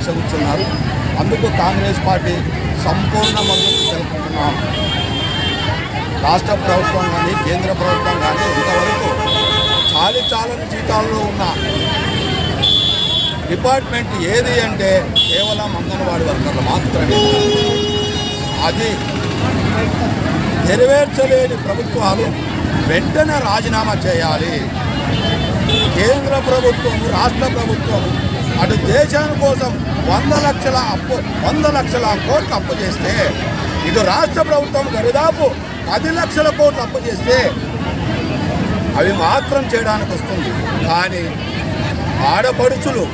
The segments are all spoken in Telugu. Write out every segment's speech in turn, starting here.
దీక్ష కూర్చున్నారు. అందుకు కాంగ్రెస్ పార్టీ సంపూర్ణ మద్దతు తెలుపుతున్నాం. రాష్ట్ర ప్రభుత్వం కానీ కేంద్ర ప్రభుత్వం కానీ ఇంతవరకు చాలి చాలని జీతాల్లో ఉన్న డిపార్ట్మెంట్ ఏది అంటే కేవలం అంగన్వాడీ వర్కర్లు మాత్రమే. అది నెరవేర్చలేని ప్రభుత్వాలు వెంటనే రాజీనామా చేయాలి. కేంద్ర ప్రభుత్వం రాష్ట్ర ప్రభుత్వం అటు దేశాని కోసం వంద లక్షల అప్పు వంద లక్షల కోట్లు అప్పు చేస్తే ఇటు రాష్ట్ర ప్రభుత్వం దరిదాపు పది లక్షల కోట్లు అప్పు చేస్తే అవి మాత్రం చేయడానికి వస్తుంది. కానీ ఆడపడుచులు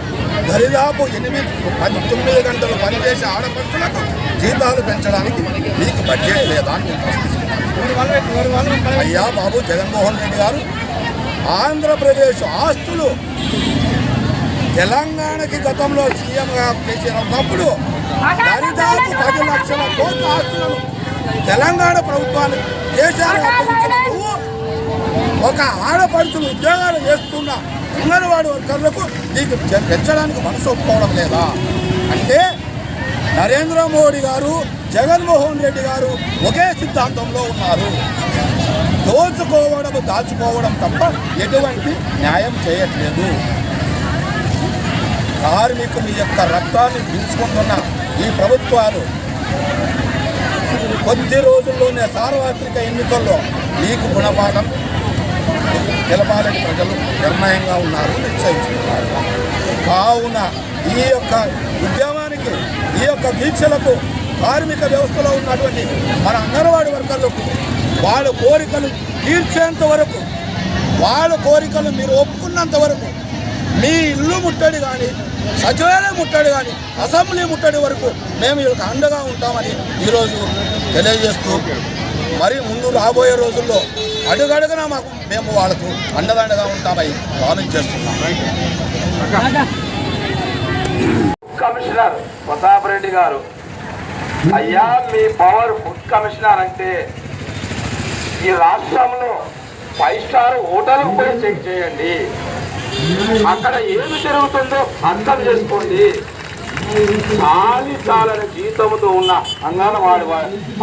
దరిదాపు ఎనిమిది పది తొమ్మిది గంటలు పనిచేసే ఆడపడుచులకు జీతాలు పెంచడానికి మీకు బడ్జెట్ లేదా అని నేను ప్రశ్నిస్తున్నాను. అయ్యా బాబు జగన్మోహన్ రెడ్డి గారు ఆంధ్రప్రదేశ్ ఆస్తులు తెలంగాణకి గతంలో సీఎంగా కేసీఆర్ ఉన్నప్పుడు దరిదాపు పది లక్షల కోట్ల ఆస్తులను తెలంగాణ ప్రభుత్వాన్ని దేశానికి అప్పగించినప్పుడు ఒక ఆడపడుతులు ఉద్యోగాలు చేస్తున్న అంగన్వాడీ వర్కర్లకు నీకు పెంచడానికి మనసు ఒప్పుకోవడం లేదా? అంటే నరేంద్ర మోడీ గారు జగన్మోహన్ రెడ్డి గారు ఒకే సిద్ధాంతంలో ఉన్నారు. దోచుకోవడం దాచుకోవడం తప్ప ఎటువంటి న్యాయం చేయట్లేదు. కార్మికుల యొక్క రక్తాన్ని పీల్చుకుంటున్న ఈ ప్రభుత్వాలు కొద్ది రోజుల్లోనే సార్వత్రిక ఎన్నికల్లో మీకు గుణపాఠం తెలపాలని ప్రజలు నిర్ణయంగా ఉన్నారు నిశ్చయించుకున్నారు. కావున ఈ యొక్క ఉద్యమానికి ఈ యొక్క దీక్షలకు కార్మిక వ్యవస్థలో ఉన్నటువంటి మన అంగన్వాడీ వర్కర్లకు వాళ్ళ కోరికలు తీర్చేంత వరకు వాళ్ళ కోరికలు మీరు ఒప్పుకున్నంత వరకు మీ ఇల్లు ముట్టడి కానీ సచివాలయం ముట్టడి కానీ అసెంబ్లీ ముట్టడి వరకు మేము వీళ్ళకి అండగా ఉంటామని ఈరోజు తెలియజేస్తూ మరి ముందు రాబోయే రోజుల్లో అడుగడుగున మాకు మేము వాళ్ళకు అండదండగా ఉంటామని ప్రామిస్ చేస్తున్నాం. కమిషనర్ ప్రతాప్ రెడ్డి గారు అయ్యా మీ పవర్ ఫుడ్ కమిషనర్ అంటే ఈ రాష్ట్రంలో ఫైవ్ స్టార్ హోటల్ కూడా చెక్ చేయండి. అక్కడ ఏమి జరుగుతుందో అర్థం చేసుకోండి. చాలి చాలని జీతంతో ఉన్న అంగన్వాడి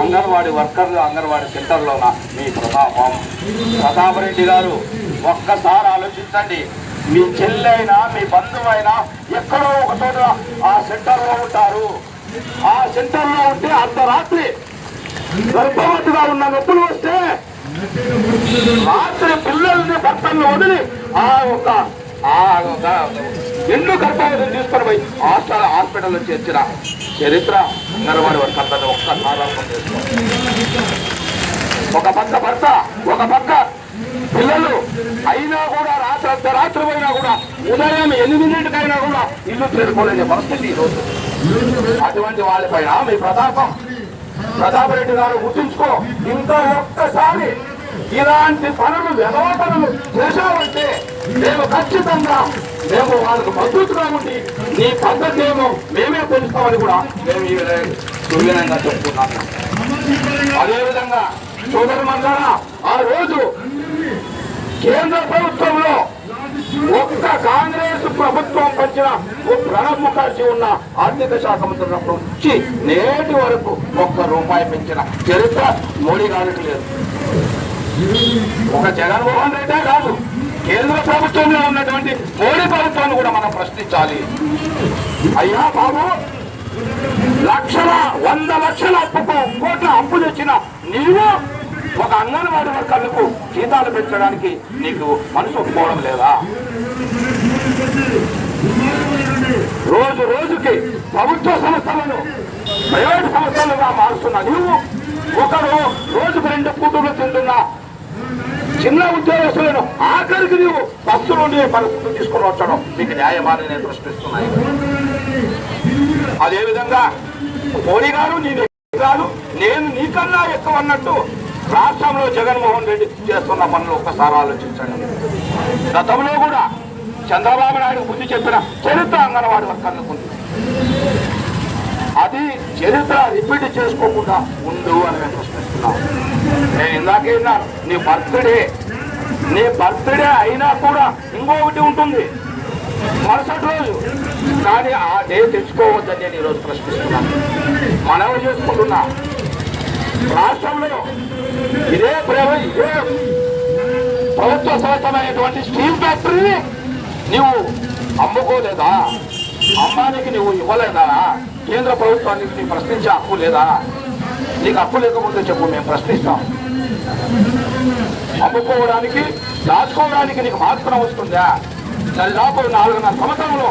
అంగన్వాడి వర్కర్లు అంగన్వాడి సెంటర్లోన మీ ప్రతాపం ప్రతాపరెడ్డి గారు ఒక్కసారి ఆలోచించండి. మీ చెల్లైనా మీ బంధువైనా ఎక్కడో ఒక చోట ఆ సెంటర్లో ఉంటారు. ఆ సెంటర్లో ఉంటే అర్ధరాత్రి గర్భవతిగా ఉన్న నొప్పులు వస్తే రాత్రి పిల్లల్ని భర్తల్ని వదిలి ఆ యొక్క ఆ ఒక ఎన్నో గర్భవతిని తీసుకొని పోయి హాస్టల్ హాస్పిటల్లో చేర్చిన చరిత్ర అంగన్వాడి వారి కథను ఒక్కసారి ఒక పక్క భర్త ఒక పక్క పిల్లలు. అయినా కూడా రాత్రి అర్ధరాత్రి పోయినా కూడా ఉదయం ఎనిమిదింటికైనా కూడా ఇల్లు చేరుకోలేని పరిస్థితి ఈరోజు అటువంటి వాళ్ళపైన మీ ప్రతాపం. ప్రతాపరెడ్డి గారు గుర్తుంచుకో ఇంకా ఒక్కసారి ఇలాంటి పనులు వ్యవహార పనులు చేశామంటే మేము ఖచ్చితంగా మేము వాళ్ళకు మద్దతుగా ఉండి నీ పద్ధతి ఏమో మేమే తెలుస్తామని కూడా మేము ఈ విధంగా సువిధంగా చెప్తున్నాము అదేవిధంగా సోదరు మందారా ఆ రోజు కేంద్ర ప్రభుత్వంలో ఒక్క కాంగ్రెస్ ప్రభుత్వం పంచిన ఓ ప్రణబ్ ముఖర్జీ ఉన్న ఆర్థిక శాఖ మంత్రి ఉన్నప్పుడు నుంచి నేటి వరకు ఒక్క రూపాయి పెంచిన చరిత్ర మోడీ గారికి లేదు. ఒక జగన్మోహన్ రెడ్డే కాదు కేంద్ర ప్రభుత్వంలో ఉన్నటువంటి మోడీ ప్రభుత్వాన్ని కూడా మనం ప్రశ్నించాలి. అయ్యా బాబు లక్షల వంద లక్షల అప్పుకు కోట్ల అప్పు తెచ్చిన నీవు ఒక అంగన్వాడీ వర్కర్లకు జీతాలు పెంచడానికి నీకు మనసు ఒప్పుకోవడం లేదా? రోజు రోజుకి ప్రభుత్వ సంస్థలను ప్రైవేట్ సంస్థలుగా మారుస్తున్న నీవు ఒకరు రోజుకు రెండు పూటలు తింటున్న చిన్న ఉద్యోగస్తులను ఆఖరికి నీవు బస్సు నుండి పరిస్థితులు తీసుకుని వచ్చడం మీకు న్యాయమాని నేను ప్రశ్నిస్తున్నాయి అదేవిధంగా మోడీ గారు నేను కాదు నేను నీకన్నా ఎక్కువ అన్నట్టు రాష్ట్రంలో జగన్మోహన్ రెడ్డి చేస్తున్న పనులు ఒక్కసారి ఆలోచించండి. గతంలో కూడా చంద్రబాబు నాయుడు బుద్ధి చెప్పిన చరిత్ర అంగన్వాడి వర్కర్లకు అది చరిత్ర రిపీట్ చేసుకోకుండా ఉండు అని నేను ప్రశ్నిస్తున్నాను నేను ఇందాకే విన్నాను నీ బర్త్డే నీ బర్త్డే అయినా కూడా ఇంకొకటి ఉంటుంది. మరుసటి రోజు. కానీ ఆ డే తెచ్చుకోవద్దని నేను ఈరోజు ప్రశ్నిస్తున్నాను మనవి చేసుకుంటున్నా. రాష్ట్రంలో ఇదే ప్రేమ ఇదే ప్రభుత్వ సంస్థమైనటువంటి స్టీల్ ఫ్యాక్టరీని నీవు అమ్ముకోలేదా? అమ్మానికి నువ్వు ఇవ్వలేదా? కేంద్ర ప్రభుత్వానికి నీ ప్రశ్నించే హక్కు లేదా? నీకు హక్కు లేకపోతే చెప్పు మేము ప్రశ్నిస్తాం. అమ్ముకోవడానికి దాచుకోవడానికి నీకు మాత్రం వస్తుందా? దాదాపు నాలుగున్నర సంవత్సరంలో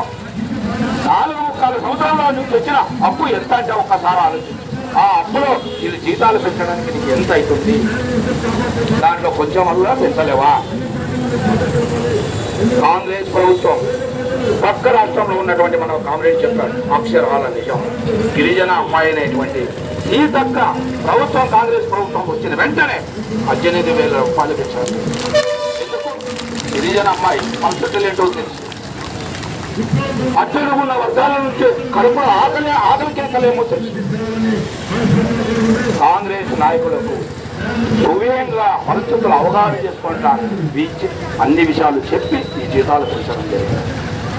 నాలుగు ముక్కాలు సంవత్సరంలో నువ్వు తెచ్చిన అప్పు ఎంత అంటే ఒక్కసారి ఆలోచించు. ఆ అప్పులో ఇది జీతాలు పెంచడానికి నీకు ఎంత అవుతుంది? దాంట్లో కొంచెం వల్ల పెంచలేవా? కాంగ్రెస్ ప్రభుత్వం పక్క రాష్ట్రంలో ఉన్నటువంటి మన కాంగ్రెస్ చెప్పాడు అక్షరాల నిజం. గిరిజన అమ్మాయి అనేటువంటి ఈ దక్క ప్రభుత్వం కాంగ్రెస్ ప్రభుత్వం వచ్చిన వెంటనే పద్దెనిమిది వేల రూపాయలు పెంచారు గిరిజన అమ్మాయి పరిస్థితులు ఏంటో తెలుసు. అత్యధికమున్న వర్గాల నుంచి కడుపులో ఆకలి ఆకలి కేకలేమో తెలుసు. కాంగ్రెస్ నాయకులకు సువేయంగా పరిస్థితులు అవగాహన చేసుకుంటా వీచి అన్ని విషయాలు చెప్పి ఈ జీతాలు పెంచడం జరిగింది.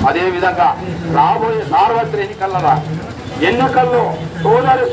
అదేవిధంగా రాబోయే సార్వత్రిక ఎన్నికల్లో సోదరి